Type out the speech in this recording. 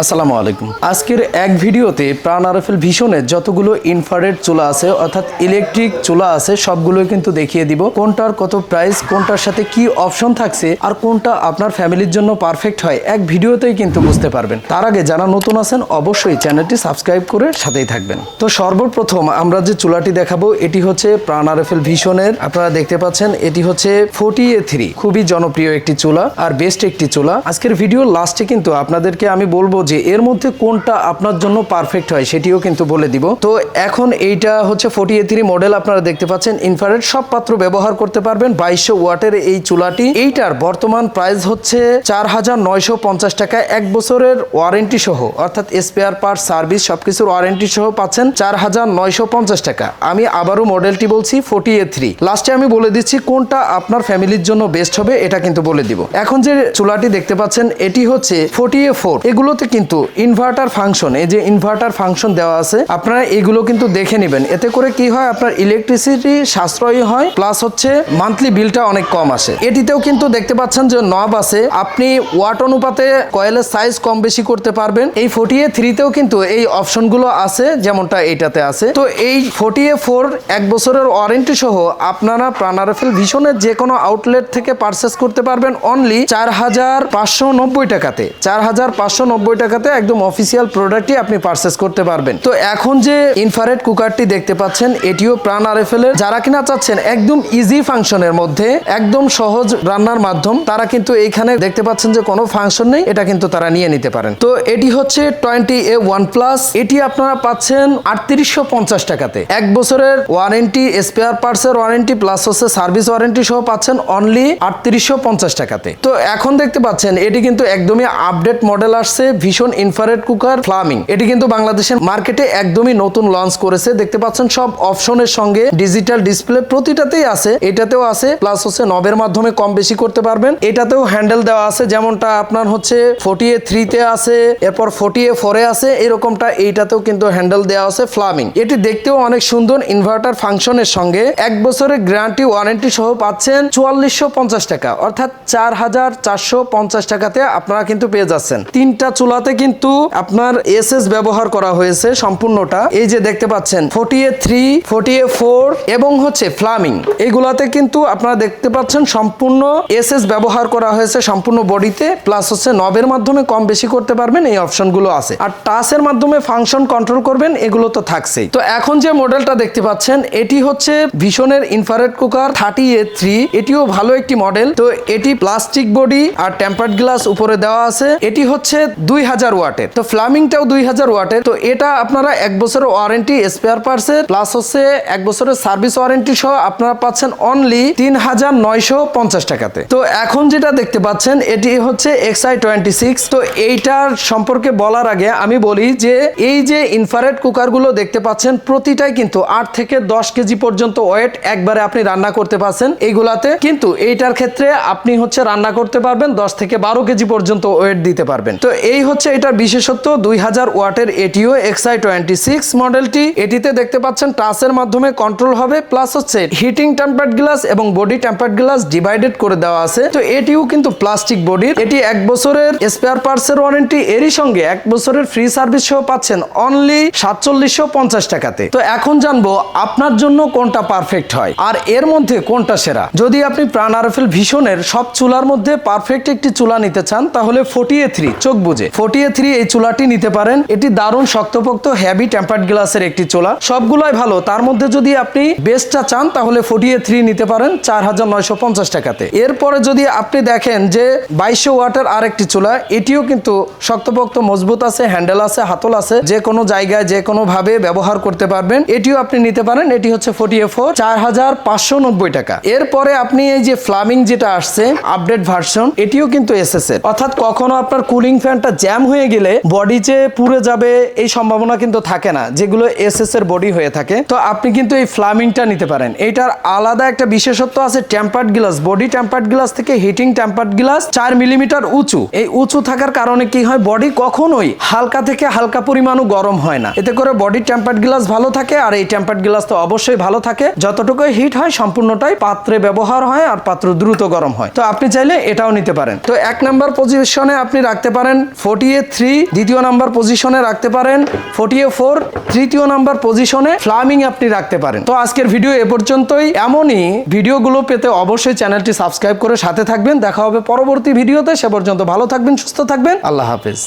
আসসালামু আলাইকুম। আজকের এক ভিডিওতে প্রাণ আরএফএল ভীষণের যতগুলো ইনফ্রারেড চুলা আছে, অর্থাৎ ইলেকট্রিক চুলা আছে সবগুলো কিন্তু দেখিয়ে দিব। কোনটার কত প্রাইস কোনটার সাথে কি অপশন থাকছে, আর কোনটা আপনার ফ্যামিলির জন্য পারফেক্ট হয়, এক ভিডিওতেই কিন্তু বুঝতে পারবেন। তার আগে যারা নতুন আছেন, অবশ্যই চ্যানেলটি সাবস্ক্রাইব করে সাথেই থাকবেন। তো সর্বপ্রথম আমরা যে চুলাটি দেখাবো, এটি হচ্ছে প্রাণ আরএফএল ভীষণের। আপনারা দেখতে পাচ্ছেন, এটি হচ্ছে ফোর্টি এ থ্রি খুবই জনপ্রিয় একটি চুলা, আর বেস্ট একটি চুলা। আজকের ভিডিও লাস্টে কিন্তু আপনাদেরকে আমি বলব যে এর মধ্যে কোনটা আপনার জন্য পারফেক্ট হয় সেটিও কিন্তু বলে দিব। তো এখন এইটা হচ্ছে ফোর্টি থ্রি মডেল আপনারা দেখতে পাচ্ছেন। ইনফ্রারেড সব পাত্র ব্যবহার করতে পারবেন বাইশশো ওয়াটের এই চুলাটি। এইটার বর্তমান প্রাইস হচ্ছে চার হাজার নয়শো পঞ্চাশ টাকা এক বছরের ওয়ারেন্টি সহ। অর্থাৎ স্পেয়ার পার্ট সার্ভিস সবকিছুর ওয়ারেন্টি সহ পাচ্ছেন চার হাজার নয়শো পঞ্চাশ টাকা। আমি আবারও মডেলটি বলছি ফোর্টি এ থ্রি লাস্টে আমি বলে দিচ্ছি কোনটা আপনার ফ্যামিলির জন্য বেস্ট হবে, এটা কিন্তু বলে দিব। এখন যে চুলাটি দেখতে পাচ্ছেন, এটি হচ্ছে ফোর্টি এ ফোর এগুলোতে কিন্তু ইনভার্টার ফাংশন এই যে ইনভার্টার ফাংশন দেওয়া আছে, আপনারা এগুলো কিন্তু দেখে নেবেন। এতে করে কি হয়, আপনার ইলেকট্রিসিটি সাশ্রয়ী হয় প্লাস হচ্ছে মান্থলি বিলটা অনেক কম আসে। এটিতেও কিন্তু দেখতে পাচ্ছেন যে নব আছে, আপনি ওয়াট অনুপাতে কয়েলের সাইজ কম বেশি করতে পারবেন। এই ফোর্টি এ থ্রিতেও কিন্তু এই অপশনগুলো আছে, যেমনটা এইটাতে আছে। তো এই ফোর্টি এ ফোর এক বছরের ওয়ারেন্টি সহ আপনারা প্রাণারফেল ভীষণের যে কোনো আউটলেট থেকে পারচেস করতে পারবেন অনলি চার হাজার পাঁচশো নব্বই টাকাতে। চার হাজার পাঁচশো নব্বই টাকাতে একদম অফিসিয়াল প্রোডাক্টই আপনি পারচেস করতে পারবেন। তো এখন যে ইনফারেট কুকারটি দেখতে পাচ্ছেন, এটিও প্রাণ আরএফএল এর। যারা কিনা চাচ্ছেন একদম ইজি ফাংশনের মধ্যে, একদম সহজ রান্নার মাধ্যম, তারা কিন্তু এইখানে দেখতে পাচ্ছেন যে কোনো ফাংশন নেই, এটা কিন্তু তারা নিয়ে নিতে পারেন। তো এটি হচ্ছে টোয়েন্টি এ ওয়ান প্লাস এটি আপনারা পাচ্ছেন আটত্রিশশো পঞ্চাশ টাকাতে। এক বছরের ওয়ারেন্টি স্পেয়ার পার্টস এর ওয়ারেন্টি প্লাস হচ্ছে সার্ভিস ওয়ারেন্টি সহ পাচ্ছেন অনলি আটত্রিশশো পঞ্চাশ টাকাতে। তো এখন দেখতে পাচ্ছেন, এটি কিন্তু একদমই আপডেট মডেল আসছে ভীষণ ইনফ্রারেড কুকার ফ্লামিং এটি কিন্তু বাংলাদেশের মার্কেটে একদমই নতুন লঞ্চ করেছে। দেখতে পাচ্ছেন সব অপশনের সঙ্গে ডিজিটাল ডিসপ্লে প্রতিটাতেই আছে। এটাতেও আছে প্লাস হচ্ছে নবের মাধ্যমে কম বেশি করতে পারবেন। এটাতেও হ্যান্ডেল দেওয়া আছে, যেমনটা আপনার হচ্ছে ফোর্টি এ থ্রিতে আছে, এরপর ফোর্টি এ ফোরে আছে, এরকমটা এইটাতেও কিন্তু হ্যান্ডেল দেওয়া আছে ফ্লামিং এটি দেখতেও অনেক সুন্দর ইনভার্টার ফাংশনের সঙ্গে। এক বছরের গ্যারান্টি ওয়ারেন্টি সহ পাচ্ছেন চুয়াল্লিশশো টাকা, অর্থাৎ চার হাজার চারশো পঞ্চাশ টাকাতে আপনারা কিন্তু পেয়ে যাচ্ছেন। তিনটা চুলাতে কিন্তু আপনার এস এস ব্যবহার করা হয়েছে সম্পূর্ণটা। এই যে দেখতে পাচ্ছেন forty A three forty A four এবং হচ্ছে ফ্লামিং এগুলাতে কিন্তু আপনারা দেখতে পাচ্ছেন সম্পূর্ণ এস এস ব্যবহার করা হয়েছে সম্পূর্ণ বডিতে প্লাস হচ্ছে নবের মাধ্যমে কম বেশি করতে পারবেন, এই অপশনগুলো আছে। আর টাচের মাধ্যমে ফাংশন কন্ট্রোল করবেন, এগুলো তো থাকছেই। তো এখন যে মডেলটা দেখতে পাচ্ছেন, এটি হচ্ছে ভীষণের infrared cooker thirty A three এটিও ভালো একটি মডেল তো এটি প্লাস্টিক বডি আর টেম্পার্ড গ্লাস উপরে দেওয়া আছে। এটি হচ্ছে দুই হাজার ওয়াটের। তো ফ্লামিংটাও দুই হাজার ওয়াটের। তো এটা আপনারা এক বছরের ওয়ারেন্টি স্পেয়ার পার্টসের প্লাস হচ্ছে এক বছরের সার্ভিস ওয়ারেন্টি সহ আপনারা পাচ্ছেন অনলি তিন হাজার নয়শো পঞ্চাশ টাকাতে। তো এখন যেটা দেখতে পাচ্ছেন, এটি হচ্ছে এক্সআই টোয়েন্টি সিক্স তো এইটার সম্পর্কে বলার আগে আমি বলি যে, এই যে ইনফ্রারেড কুকারগুলো দেখতে পাচ্ছেন, প্রতিটাই কিন্তু আট থেকে দশ কেজি পর্যন্ত ওয়েট একবারে আপনি রান্না করতে পারছেন এইগুলাতে কিন্তু এইটার ক্ষেত্রে আপনি হচ্ছে রান্না করতে পারবেন, দশ থেকে বারো কেজি পর্যন্ত ওয়েট দিতে পারবেন। তো এই হচ্ছে এটার বিশেষত্ব, দুই হাজার ওয়াটের এটিও এক্সআই টোয়েন্টি সিক্স মডেলটি। এটিতে দেখতে পাচ্ছেন টাচের মাধ্যমে কন্ট্রোল হবে প্লাস হচ্ছে হিটিং টেম্পার্ড গ্লাস এবং বডি টেম্পার্ড গ্লাস ডিভাইডেড করে দেওয়া আছে। তো এটিও কিন্তু প্লাস্টিক বডির এটি এক বছরের স্পেয়ার পার্টস এর ওয়ারেন্টি এরই সঙ্গে এক বছরের ফ্রি সার্ভিস সহ পাচ্ছেন অনলি সাতচল্লিশশো পঞ্চাশ টাকাতে। তো এখন জানব আপনার জন্য কোনটা পারফেক্ট হয়। আর এর মধ্যে কোনটা সেরা? যদি আপনি প্রাণ আরএফএল ভীষণের সব চুলার মধ্যে পারফেক্ট একটি চুলা নিতে চান, তাহলে ফোর্টি এ থ্রি চোখ বুঝে ফোর্টি থ্রি এই চুলাটি নিতে পারেন। এটি দারুণ শক্তপোক্ত হ্যাভি টেম্পার্ড গ্লাসের একটি চুলা। সবগুলাই ভালো। তার মধ্যে যদি আপনি বেস্টটা চান, তাহলে ফোর্টি থ্রি নিতে পারেন চার হাজার নয়শো পঞ্চাশ টাকাতে। এরপরে যদি আপনি দেখেন যে বাইশশো ওয়াটের আরেকটি চুলা, এটিও কিন্তু শক্তপোক্ত, মজবুত আছে, হ্যান্ডেল আছে, হাতল আছে, যে কোনো জায়গায়, যে কোনো ভাবে ব্যবহার করতে পারবেন। এটিও আপনি নিতে পারেন, এটি হচ্ছে ফোর্টি ফোর, চার হাজার পাঁচশো নব্বই টাকা। এরপরে আপনি এই যে ফ্লামিং যেটা আসছে আপডেট ভার্সন এটিও কিন্তু এর। অর্থাৎ কখনো আপনার কুলিং ফ্যানটা জ্যাম হয়ে গেলে বডি যে পুড়ে যাবে এই সম্ভাবনা কিন্তু থাকে না, যেগুলো এসএস এর বডি হয়ে থাকে। তো আপনি কিন্তু এই ফ্লামিংটা নিতে পারেন। এটার আলাদা একটা বিশেষত্ব আছে tempered glass body tempered glass থেকে হিটিং টেম্পার্ড গ্লাস চার মিলিমিটার উঁচু। এই উঁচু থাকার কারণে কি হয় বডি কখনোই হালকা থেকে হালকা পরিমাণও গরম হয় না। এতে করে বডি টেম্পার্ড গ্লাস ভালো থাকে, আর এই টেম্পার্ড গ্লাস তো অবশ্যই ভালো থাকে। যতটুকু হিট হয়, সম্পূর্ণটাই পাত্রে ব্যবহার হয়, আর পাত্র দ্রুত গরম হয়। তো আপনি চাইলে এটাও নিতে পারেন। তো এক নাম্বার পজিশনে আপনি রাখতে পারেন ফোর্টি ফোর্টি এ থ্রি দ্বিতীয় নাম্বার পজিশনে রাখতে পারেন ফোর্টি এ ফোর তৃতীয় নাম্বার পজিশনে ফ্লামিং আপনি রাখতে পারেন। তো আজকের ভিডিও এ পর্যন্তই। এমনই ভিডিওগুলো পেতে অবশ্যই চ্যানেলটি সাবস্ক্রাইব করে সাথে থাকবেন। দেখা হবে পরবর্তী ভিডিওতে। সে পর্যন্ত ভালো থাকবেন, সুস্থ থাকবেন। আল্লাহ হাফেজ।